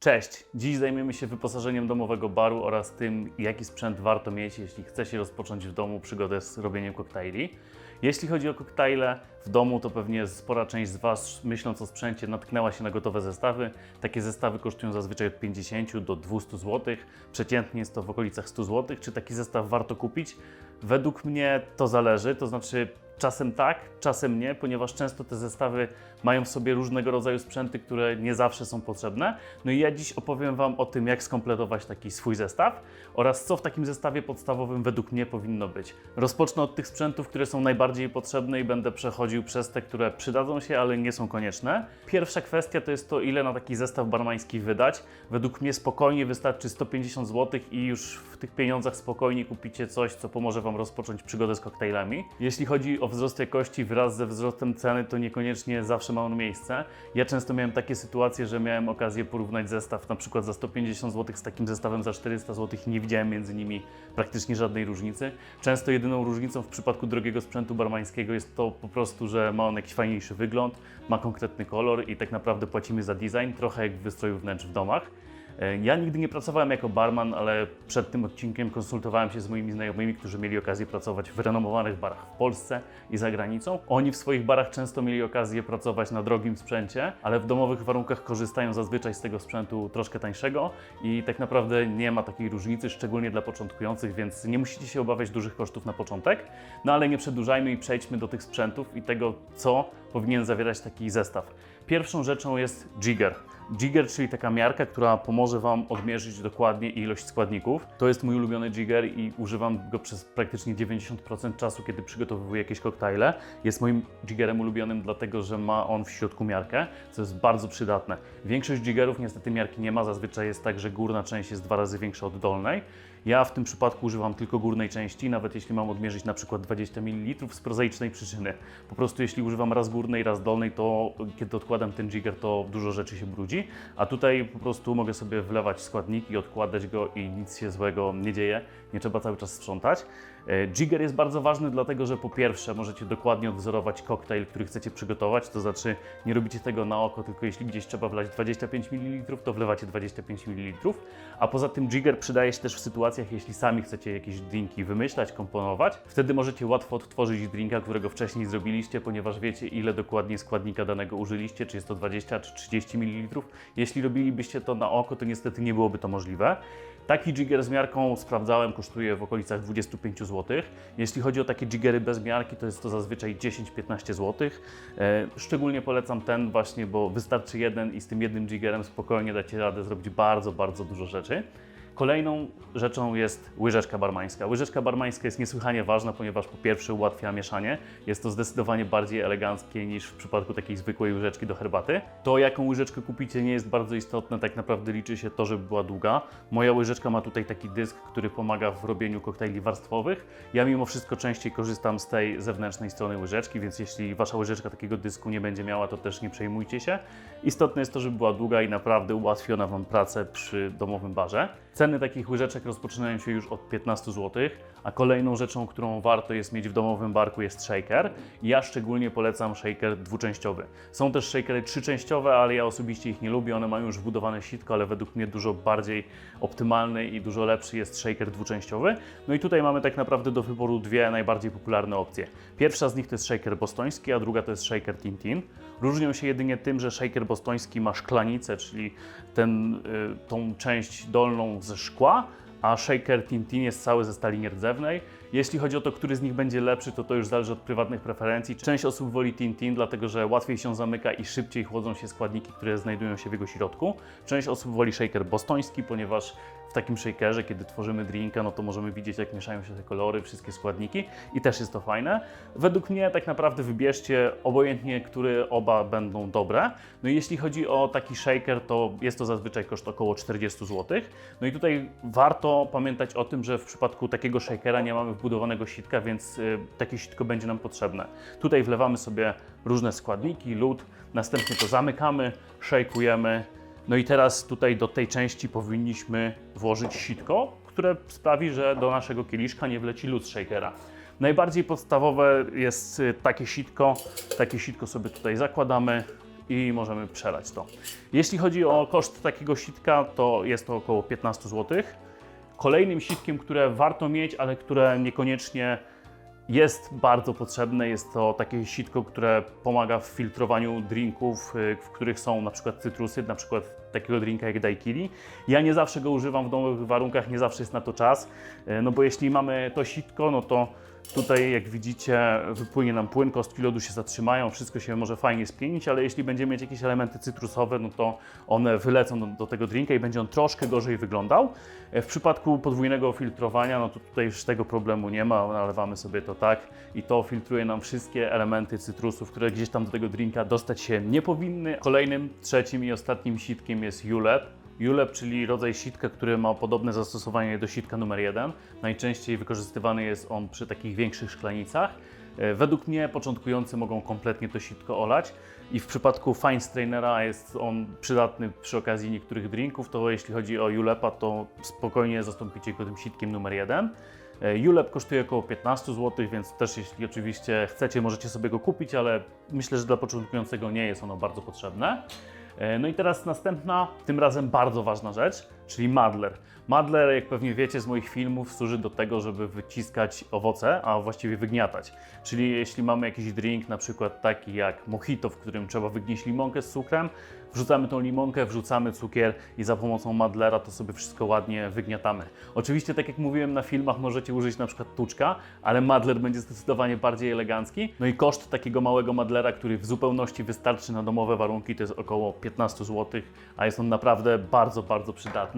Cześć! Dziś zajmiemy się wyposażeniem domowego baru oraz tym, jaki sprzęt warto mieć, jeśli chce się rozpocząć w domu przygodę z robieniem koktajli. Jeśli chodzi o koktajle w domu, to pewnie spora część z Was, myśląc o sprzęcie, natknęła się na gotowe zestawy. Takie zestawy kosztują zazwyczaj od 50 do 200 zł. Przeciętnie jest to w okolicach 100 zł. Czy taki zestaw warto kupić? Według mnie to zależy, to znaczy czasem tak, czasem nie, ponieważ często te zestawy mają w sobie różnego rodzaju sprzęty, które nie zawsze są potrzebne. No i ja dziś opowiem Wam o tym, jak skompletować taki swój zestaw oraz co w takim zestawie podstawowym według mnie powinno być. Rozpocznę od tych sprzętów, które są najbardziej potrzebne i będę przechodził przez te, które przydadzą się, ale nie są konieczne. Pierwsza kwestia to jest to, ile na taki zestaw barmański wydać. Według mnie spokojnie wystarczy 150 zł i już w tych pieniądzach spokojnie kupicie coś, co pomoże Wam rozpocząć przygodę z koktajlami. Jeśli chodzi o wzrost jakości wraz ze wzrostem ceny, to niekoniecznie zawsze ma on miejsce. Ja często miałem takie sytuacje, że miałem okazję porównać zestaw na przykład za 150 zł z takim zestawem za 400 zł i nie widziałem między nimi praktycznie żadnej różnicy. Często jedyną różnicą w przypadku drogiego sprzętu barmańskiego jest to po prostu, że ma on jakiś fajniejszy wygląd, ma konkretny kolor i tak naprawdę płacimy za design, trochę jak w wystroju wnętrz w domach. E, Ja nigdy nie pracowałem jako barman, ale przed tym odcinkiem konsultowałem się z moimi znajomymi, którzy mieli okazję pracować w renomowanych barach w Polsce i za granicą. Oni w swoich barach często mieli okazję pracować na drogim sprzęcie, ale w domowych warunkach korzystają zazwyczaj z tego sprzętu troszkę tańszego i tak naprawdę nie ma takiej różnicy, szczególnie dla początkujących, więc nie musicie się obawiać dużych kosztów na początek. No ale nie przedłużajmy i przejdźmy do tych sprzętów i tego, co powinien zawierać taki zestaw. Pierwszą rzeczą jest jigger. Jigger, czyli taka miarka, która pomoże Wam odmierzyć dokładnie ilość składników. To jest mój ulubiony jigger i używam go przez praktycznie 90% czasu, kiedy przygotowuję jakieś koktajle. Jest moim jiggerem ulubionym, dlatego że ma on w środku miarkę, co jest bardzo przydatne. Większość jiggerów niestety miarki nie ma, zazwyczaj jest tak, że górna część jest dwa razy większa od dolnej. Ja w tym przypadku używam tylko górnej części, nawet jeśli mam odmierzyć na przykład 20 ml z prozaicznej przyczyny. Po prostu jeśli używam raz górnej, raz dolnej, to kiedy odkładam ten jigger, to dużo rzeczy się brudzi, a tutaj po prostu mogę sobie wlewać składniki, odkładać go i nic się złego nie dzieje, nie trzeba cały czas sprzątać. E, Jigger jest bardzo ważny, dlatego że po pierwsze możecie dokładnie odwzorować koktajl, który chcecie przygotować, to znaczy nie robicie tego na oko, tylko jeśli gdzieś trzeba wlać 25 ml, to wlewacie 25 ml. A poza tym Jigger przydaje się też w sytuacjach, jeśli sami chcecie jakieś drinki wymyślać, komponować. Wtedy możecie łatwo odtworzyć drinka, którego wcześniej zrobiliście, ponieważ wiecie ile dokładnie składnika danego użyliście, czy jest to 20 czy 30 ml. Jeśli robilibyście to na oko, to niestety nie byłoby to możliwe. Taki jigger z miarką sprawdzałem, kosztuje w okolicach 25 zł. Jeśli chodzi o takie jiggery bez miarki, to jest to zazwyczaj 10-15 zł. E, szczególnie polecam ten właśnie, bo wystarczy jeden i z tym jednym jiggerem spokojnie dacie radę zrobić bardzo, bardzo dużo rzeczy. Kolejną rzeczą jest łyżeczka barmańska. Łyżeczka barmańska jest niesłychanie ważna, ponieważ po pierwsze ułatwia mieszanie. Jest to zdecydowanie bardziej eleganckie niż w przypadku takiej zwykłej łyżeczki do herbaty. To, jaką łyżeczkę kupicie, nie jest bardzo istotne. Tak naprawdę liczy się to, żeby była długa. Moja łyżeczka ma tutaj taki dysk, który pomaga w robieniu koktajli warstwowych. Ja mimo wszystko częściej korzystam z tej zewnętrznej strony łyżeczki, więc jeśli wasza łyżeczka takiego dysku nie będzie miała, to też nie przejmujcie się. Istotne jest to, żeby była długa i naprawdę ułatwi ona Wam pracę przy domowym barze. Ceny takich łyżeczek rozpoczynają się już od 15 zł, a kolejną rzeczą, którą warto jest mieć w domowym barku jest shaker. Ja szczególnie polecam shaker dwuczęściowy. Są też shakery trzyczęściowe, ale ja osobiście ich nie lubię. One mają już wbudowane sitko, ale według mnie dużo bardziej optymalny i dużo lepszy jest shaker dwuczęściowy. No i tutaj mamy tak naprawdę do wyboru dwie najbardziej popularne opcje. Pierwsza z nich to jest shaker bostoński, a druga to jest shaker Tintin. Różnią się jedynie tym, że shaker bostoński ma szklanicę, czyli ten, y, tą część dolną ze szkła, a shaker Tintin jest cały ze stali nierdzewnej. Jeśli chodzi o to, który z nich będzie lepszy, to to już zależy od prywatnych preferencji. Część osób woli Tintin, dlatego że łatwiej się zamyka i szybciej chłodzą się składniki, które znajdują się w jego środku. Część osób woli shaker bostoński, ponieważ w takim shakerze, kiedy tworzymy drinka, no to możemy widzieć, jak mieszają się te kolory, wszystkie składniki i też jest to fajne. Według mnie tak naprawdę wybierzcie obojętnie, które oba będą dobre. No i jeśli chodzi o taki shaker, to jest to zazwyczaj koszt około 40 zł. No i tutaj warto pamiętać o tym, że w przypadku takiego shakera nie mamy wbudowanego sitka, więc y, takie sitko będzie nam potrzebne. Tutaj wlewamy sobie różne składniki, lód, następnie to zamykamy, szejkujemy. No i teraz tutaj do tej części powinniśmy włożyć sitko, które sprawi, że do naszego kieliszka nie wleci lód z shakera. Najbardziej podstawowe jest y, takie sitko. Takie sitko sobie tutaj zakładamy, i możemy przelać to. Jeśli chodzi o koszt takiego sitka, to jest to około 15 zł. Kolejnym sitkiem, które warto mieć, ale które niekoniecznie jest bardzo potrzebne, jest to takie sitko, które pomaga w filtrowaniu drinków, y, w których są na przykład cytrusy, na przykład takiego drinka jak daiquiri. Ja nie zawsze go używam w domowych warunkach, nie zawsze jest na to czas, y, no bo jeśli mamy to sitko, no to Tutaj, jak widzicie, wypłynie nam płyn, kostki lodu się zatrzymają, wszystko się może fajnie spienić, ale jeśli będziemy mieć jakieś elementy cytrusowe, no to one wylecą do, do tego drinka i będzie on troszkę gorzej wyglądał. W przypadku podwójnego filtrowania, no to tutaj już tego problemu nie ma, nalewamy sobie to tak i to filtruje nam wszystkie elementy cytrusów, które gdzieś tam do tego drinka dostać się nie powinny. Kolejnym, trzecim i ostatnim sitkiem jest Julep. Julep, czyli rodzaj sitka, który ma podobne zastosowanie do sitka numer jeden. Najczęściej wykorzystywany jest on przy takich większych szklanicach. E, Według mnie początkujący mogą kompletnie to sitko olać i w przypadku Fine Strainera jest on przydatny przy okazji niektórych drinków, to jeśli chodzi o Julepa, to spokojnie zastąpicie go tym sitkiem numer jeden. E, Julep kosztuje około 15 zł, więc też jeśli oczywiście chcecie, możecie sobie go kupić, ale myślę, że dla początkującego nie jest ono bardzo potrzebne. E, No i teraz następna, tym razem bardzo ważna rzecz, czyli madler. Madler, jak pewnie wiecie z moich filmów, służy do tego, żeby wyciskać owoce, a właściwie wygniatać. Czyli jeśli mamy jakiś drink, na przykład taki jak mojito, w którym trzeba wygnieść limonkę z cukrem, wrzucamy tą limonkę, wrzucamy cukier i za pomocą madlera to sobie wszystko ładnie wygniatamy. Oczywiście, tak jak mówiłem na filmach, możecie użyć na przykład tuczka, ale madler będzie zdecydowanie bardziej elegancki. No i koszt takiego małego madlera, który w zupełności wystarczy na domowe warunki, to jest około 15 zł, a jest on naprawdę bardzo, bardzo przydatny.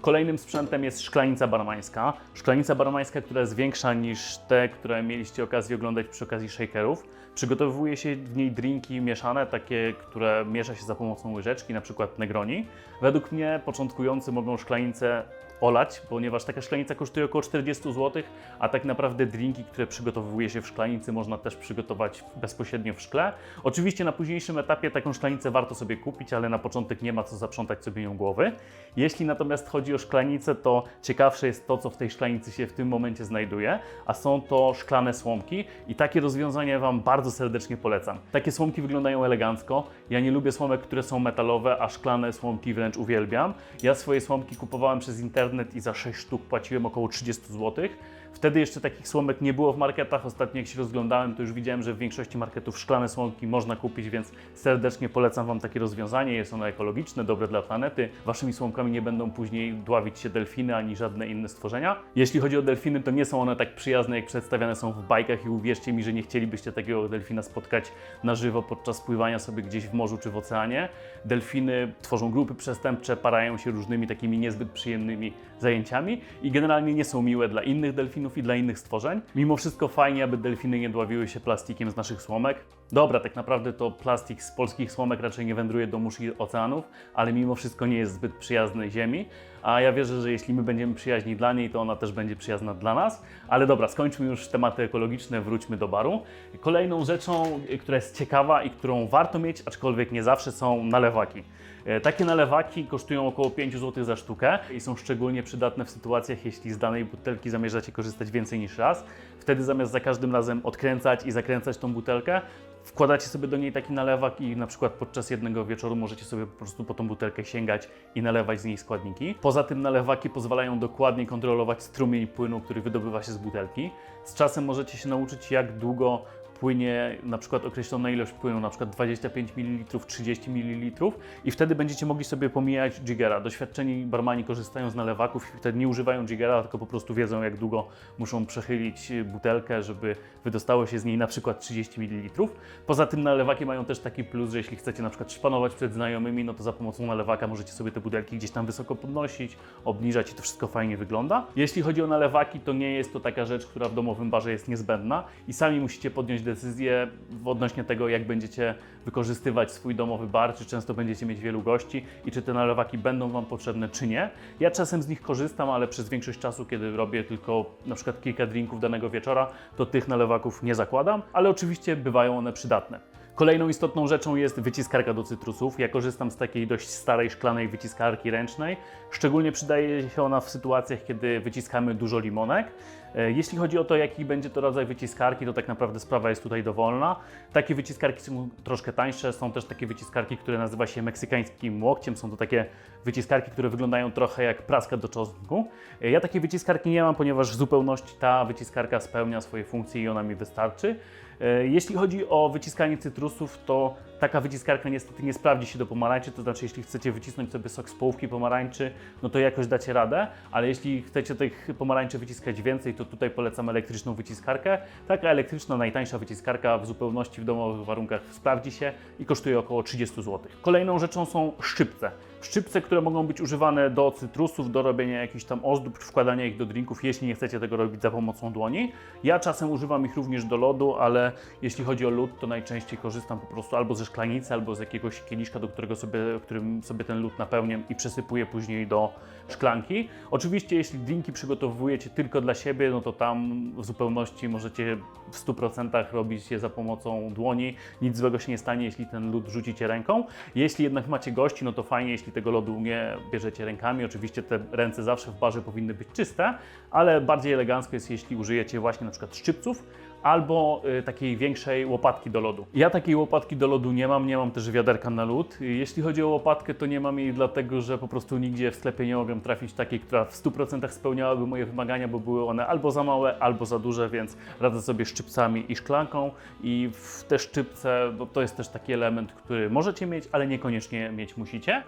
Kolejnym sprzętem jest szklanica barmańska. Szklanica barmańska, która jest większa niż te, które mieliście okazję oglądać przy okazji shakerów. Przygotowuje się w niej drinki mieszane, takie, które miesza się za pomocą łyżeczki, na przykład Negroni. Według mnie początkujący mogą szklanicę olać, ponieważ taka szklanica kosztuje około 40 zł, a tak naprawdę drinki, które przygotowuje się w szklanicy, można też przygotować bezpośrednio w szkle. Oczywiście na późniejszym etapie taką szklanicę warto sobie kupić, ale na początek nie ma co zaprzątać sobie nią głowy. Jeśli natomiast chodzi o szklanicę, to ciekawsze jest to, co w tej szklanicy się w tym momencie znajduje, a są to szklane słomki i takie rozwiązanie Wam bardzo serdecznie polecam. Takie słomki wyglądają elegancko. Ja nie lubię słomek, które są metalowe, a szklane słomki wręcz uwielbiam. Ja swoje słomki kupowałem przez internet i za 6 sztuk płaciłem około 30 zł. Wtedy jeszcze takich słomek nie było w marketach. Ostatnio jak się rozglądałem, to już widziałem, że w większości marketów szklane słomki można kupić, więc serdecznie polecam Wam takie rozwiązanie. Jest ono ekologiczne, dobre dla planety. Waszymi słomkami nie będą później dławić się delfiny ani żadne inne stworzenia. Jeśli chodzi o delfiny, to nie są one tak przyjazne, jak przedstawiane są w bajkach i uwierzcie mi, że nie chcielibyście takiego delfina spotkać na żywo podczas pływania sobie gdzieś w morzu czy w oceanie. Delfiny tworzą grupy przestępcze, parają się różnymi takimi niezbyt przyjemnymi zajęciami i generalnie nie są miłe dla innych delfinów i dla innych stworzeń. Mimo wszystko fajnie, aby delfiny nie dławiły się plastikiem z naszych słomek. Dobra, tak naprawdę to plastik z polskich słomek raczej nie wędruje do mórz i oceanów, ale mimo wszystko nie jest zbyt przyjazny Ziemi. A ja wierzę, że jeśli my będziemy przyjaźni dla niej, to ona też będzie przyjazna dla nas. Ale dobra, skończmy już tematy ekologiczne, wróćmy do baru. Kolejną rzeczą, która jest ciekawa i którą warto mieć, aczkolwiek nie zawsze, są nalewaki. E, Takie nalewaki kosztują około 5 zł za sztukę i są szczególnie przydatne w sytuacjach, jeśli z danej butelki zamierzacie korzystać więcej niż raz. Wtedy zamiast za każdym razem odkręcać i zakręcać tą butelkę, wkładacie sobie do niej taki nalewak i na przykład podczas jednego wieczoru możecie sobie po prostu po tą butelkę sięgać i nalewać z niej składniki. Poza tym nalewaki pozwalają dokładnie kontrolować strumień płynu, który wydobywa się z butelki. Z czasem możecie się nauczyć, jak długo płynie na przykład określona ilość płynu, na przykład 25 ml, 30 ml i wtedy będziecie mogli sobie pomijać jiggera. Doświadczeni barmani korzystają z nalewaków i wtedy nie używają jiggera, tylko po prostu wiedzą jak długo muszą przechylić butelkę, żeby wydostało się z niej na przykład 30 ml. Poza tym nalewaki mają też taki plus, że jeśli chcecie na przykład szpanować przed znajomymi, no to za pomocą nalewaka możecie sobie te butelki gdzieś tam wysoko podnosić, obniżać i to wszystko fajnie wygląda. Jeśli chodzi o nalewaki, to nie jest to taka rzecz, która w domowym barze jest niezbędna i sami musicie podjąć decyzję odnośnie tego, jak będziecie wykorzystywać swój domowy bar, czy często będziecie mieć wielu gości i czy te nalewaki będą Wam potrzebne, czy nie. Ja czasem z nich korzystam, ale przez większość czasu, kiedy robię tylko na przykład kilka drinków danego wieczora, to tych nalewaków nie zakładam, ale oczywiście bywają one przydatne. Kolejną istotną rzeczą jest wyciskarka do cytrusów. Ja korzystam z takiej dość starej szklanej wyciskarki ręcznej. Szczególnie przydaje się ona w sytuacjach, kiedy wyciskamy dużo limonek. E, Jeśli chodzi o to, jaki będzie to rodzaj wyciskarki, to tak naprawdę sprawa jest tutaj dowolna. Takie wyciskarki są troszkę tańsze, są też takie wyciskarki, które nazywa się meksykańskim łokciem. Są to takie wyciskarki, które wyglądają trochę jak praska do czosnku. E, Ja takiej wyciskarki nie mam, ponieważ w zupełności ta wyciskarka spełnia swoje funkcje i ona mi wystarczy. E, Jeśli chodzi o wyciskanie cytrusów, to taka wyciskarka niestety nie sprawdzi się do pomarańczy, to znaczy jeśli chcecie wycisnąć sobie sok z połówki pomarańczy, no to jakoś dacie radę, ale jeśli chcecie tych pomarańczy wyciskać więcej, to tutaj polecam elektryczną wyciskarkę. Taka elektryczna, najtańsza wyciskarka w zupełności w domowych warunkach sprawdzi się i kosztuje około 30 zł. Kolejną rzeczą są szczypce. Szczypce, które mogą być używane do cytrusów, do robienia jakichś tam ozdób, wkładania ich do drinków, jeśli nie chcecie tego robić za pomocą dłoni. Ja czasem używam ich również do lodu, ale jeśli chodzi o lód, to najczęściej korzystam po prostu albo ze szklanicy, albo z jakiegoś kieliszka, do którego sobie, którym sobie ten lód napełniam i przesypuję później do szklanki. Oczywiście, jeśli drinki przygotowujecie tylko dla siebie, no to tam w zupełności możecie w 100% robić je za pomocą dłoni. Nic złego się nie stanie, jeśli ten lód rzucicie ręką. Jeśli jednak macie gości, no to fajnie, jeśli tego lodu nie bierzecie rękami. Oczywiście te ręce zawsze w barze powinny być czyste, ale bardziej elegancko jest, jeśli użyjecie właśnie na przykład szczypców albo y, takiej większej łopatki do lodu. Ja takiej łopatki do lodu nie mam, nie mam też wiaderka na lód. Jeśli chodzi o łopatkę, to nie mam jej dlatego, że po prostu nigdzie w sklepie nie mogłem trafić takiej, która w 100% spełniałaby moje wymagania, bo były one albo za małe, albo za duże, więc radzę sobie szczypcami i szklanką i w te szczypce no, to jest też taki element, który możecie mieć, ale niekoniecznie mieć musicie.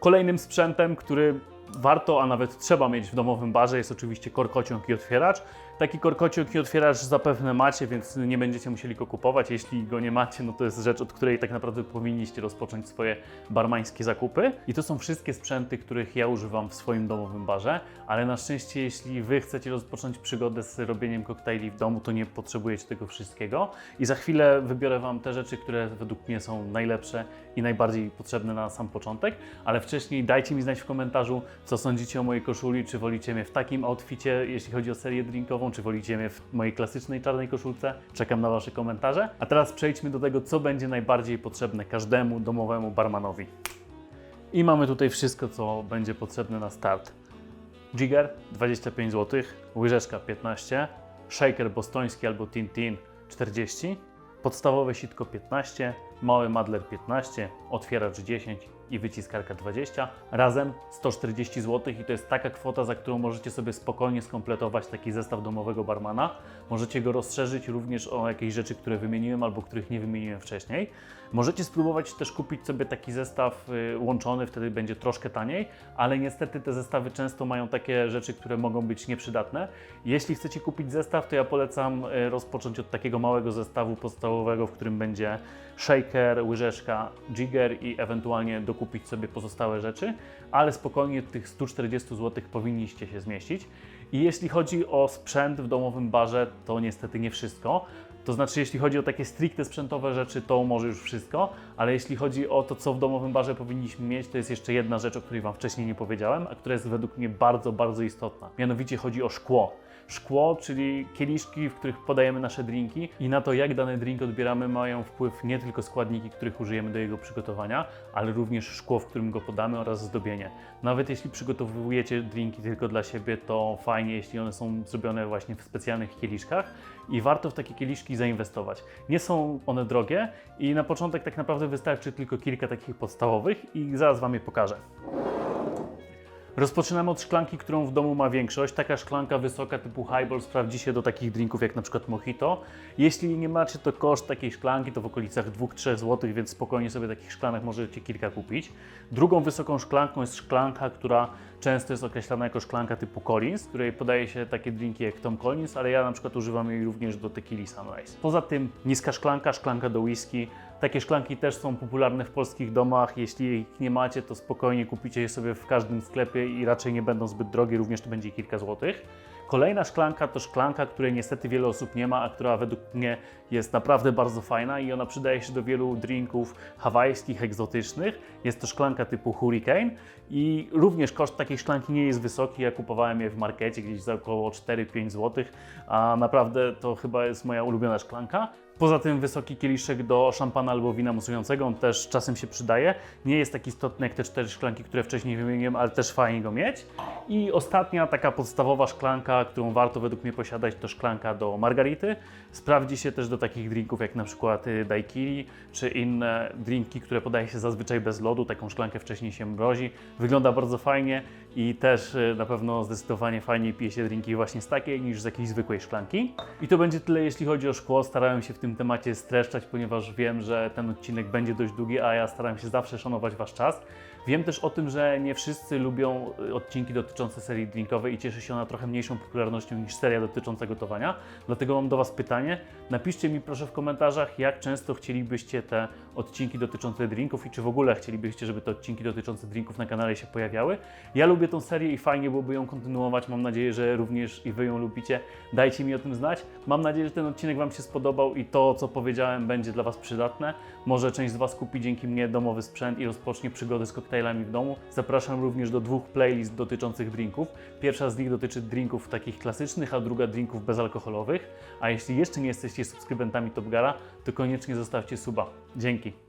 Kolejnym sprzętem, który warto, a nawet trzeba mieć w domowym barze jest oczywiście korkociąg i otwieracz. Taki korkociąg i otwieracz zapewne macie, więc nie będziecie musieli go kupować. Jeśli go nie macie, no to jest rzecz, od której tak naprawdę powinniście rozpocząć swoje barmańskie zakupy. I to są wszystkie sprzęty, których ja używam w swoim domowym barze, ale na szczęście, jeśli Wy chcecie rozpocząć przygodę z robieniem koktajli w domu, to nie potrzebujecie tego wszystkiego. I za chwilę wybiorę Wam te rzeczy, które według mnie są najlepsze i najbardziej potrzebne na sam początek, ale wcześniej dajcie mi znać w komentarzu, co sądzicie o mojej koszuli, czy wolicie mnie w takim outficie, jeśli chodzi o serię drinkową, czy wolicie mnie w mojej klasycznej czarnej koszulce. Czekam na Wasze komentarze. A teraz przejdźmy do tego, co będzie najbardziej potrzebne każdemu domowemu barmanowi. I mamy tutaj wszystko, co będzie potrzebne na start. Jigger 25 zł, łyżeczka 15, shaker bostoński albo Tintin 40, podstawowe sitko 15, mały madler 15, otwieracz 10 i wyciskarka 20. Razem 140 zł i to jest taka kwota, za którą możecie sobie spokojnie skompletować taki zestaw domowego barmana. Możecie go rozszerzyć również o jakieś rzeczy, które wymieniłem albo których nie wymieniłem wcześniej. Możecie spróbować też kupić sobie taki zestaw y, łączony, wtedy będzie troszkę taniej, ale niestety te zestawy często mają takie rzeczy, które mogą być nieprzydatne. Jeśli chcecie kupić zestaw, to ja polecam y, rozpocząć od takiego małego zestawu podstawowego, w którym będzie shaker, łyżeczka, jigger i ewentualnie dokupić sobie pozostałe rzeczy, ale spokojnie tych 140 zł powinniście się zmieścić. I jeśli chodzi o sprzęt w domowym barze, to niestety nie wszystko. To znaczy, jeśli chodzi o takie stricte sprzętowe rzeczy, to może już wszystko, ale jeśli chodzi o to, co w domowym barze powinniśmy mieć, to jest jeszcze jedna rzecz, o której Wam wcześniej nie powiedziałem, a która jest według mnie bardzo, bardzo istotna. Mianowicie chodzi o szkło. Szkło, czyli kieliszki, w których podajemy nasze drinki i na to, jak dany drink odbieramy, mają wpływ nie tylko składniki, których użyjemy do jego przygotowania, ale również szkło, w którym go podamy oraz zdobienie. Nawet jeśli przygotowujecie drinki tylko dla siebie, to fajnie, jeśli one są zrobione właśnie w specjalnych kieliszkach i warto w takie kieliszki zainwestować. Nie są one drogie i na początek tak naprawdę wystarczy tylko kilka takich podstawowych i zaraz Wam je pokażę. Rozpoczynamy od szklanki, którą w domu ma większość. Taka szklanka wysoka typu highball sprawdzi się do takich drinków jak na przykład mojito. Jeśli nie macie, to koszt takiej szklanki to w okolicach 2-3 zł, więc spokojnie sobie takich szklanek możecie kilka kupić. Drugą wysoką szklanką jest szklanka, która często jest określana jako szklanka typu Collins, której podaje się takie drinki jak Tom Collins, ale ja na przykład używam jej również do tequili Sunrise. Poza tym niska szklanka, szklanka do whisky. Takie szklanki też są popularne w polskich domach. Jeśli ich nie macie, to spokojnie kupicie je sobie w każdym sklepie i raczej nie będą zbyt drogie, również to będzie kilka złotych. Kolejna szklanka to szklanka, której niestety wiele osób nie ma, a która według mnie jest naprawdę bardzo fajna i ona przydaje się do wielu drinków hawajskich, egzotycznych. Jest to szklanka typu Hurricane i również koszt takiej szklanki nie jest wysoki. Ja kupowałem je w markecie gdzieś za około 4-5 zł, a naprawdę to chyba jest moja ulubiona szklanka. Poza tym wysoki kieliszek do szampana albo wina musującego, on też czasem się przydaje. Nie jest tak istotny jak te cztery szklanki, które wcześniej wymieniłem, ale też fajnie go mieć. I ostatnia taka podstawowa szklanka, którą warto według mnie posiadać, to szklanka do margarity. Sprawdzi się też do takich drinków jak na przykład y, daiquiri, czy inne drinki, które podaje się zazwyczaj bez lodu. Taką szklankę wcześniej się mrozi. Wygląda bardzo fajnie i też y, na pewno zdecydowanie fajniej pije się drinki właśnie z takiej niż z jakiejś zwykłej szklanki. I to będzie tyle jeśli chodzi o szkło. Starałem się w tym temacie streszczać, ponieważ wiem, że ten odcinek będzie dość długi, a ja staram się zawsze szanować Wasz czas. Wiem też o tym, że nie wszyscy lubią y, odcinki dotyczące serii drinkowej i cieszy się ona trochę mniejszą popularnością niż seria dotycząca gotowania. Dlatego mam do Was pytanie. Napiszcie mi proszę w komentarzach, jak często chcielibyście te odcinki dotyczące drinków i czy w ogóle chcielibyście, żeby te odcinki dotyczące drinków na kanale się pojawiały. Ja lubię tą serię i fajnie byłoby ją kontynuować. Mam nadzieję, że również i Wy ją lubicie. Dajcie mi o tym znać. Mam nadzieję, że ten odcinek Wam się spodobał i to, co powiedziałem, będzie dla Was przydatne. Może część z Was kupi dzięki mnie domowy sprzęt i rozpocznie przygody z koktajlami w domu. Zapraszam również do dwóch playlist dotyczących drinków. Pierwsza z nich dotyczy drinków takich klasycznych, a druga drinków bezalkoholowych. A jeśli jeszcze nie jesteście subskrybentami Top Gara, to koniecznie zostawcie suba. Dzięki.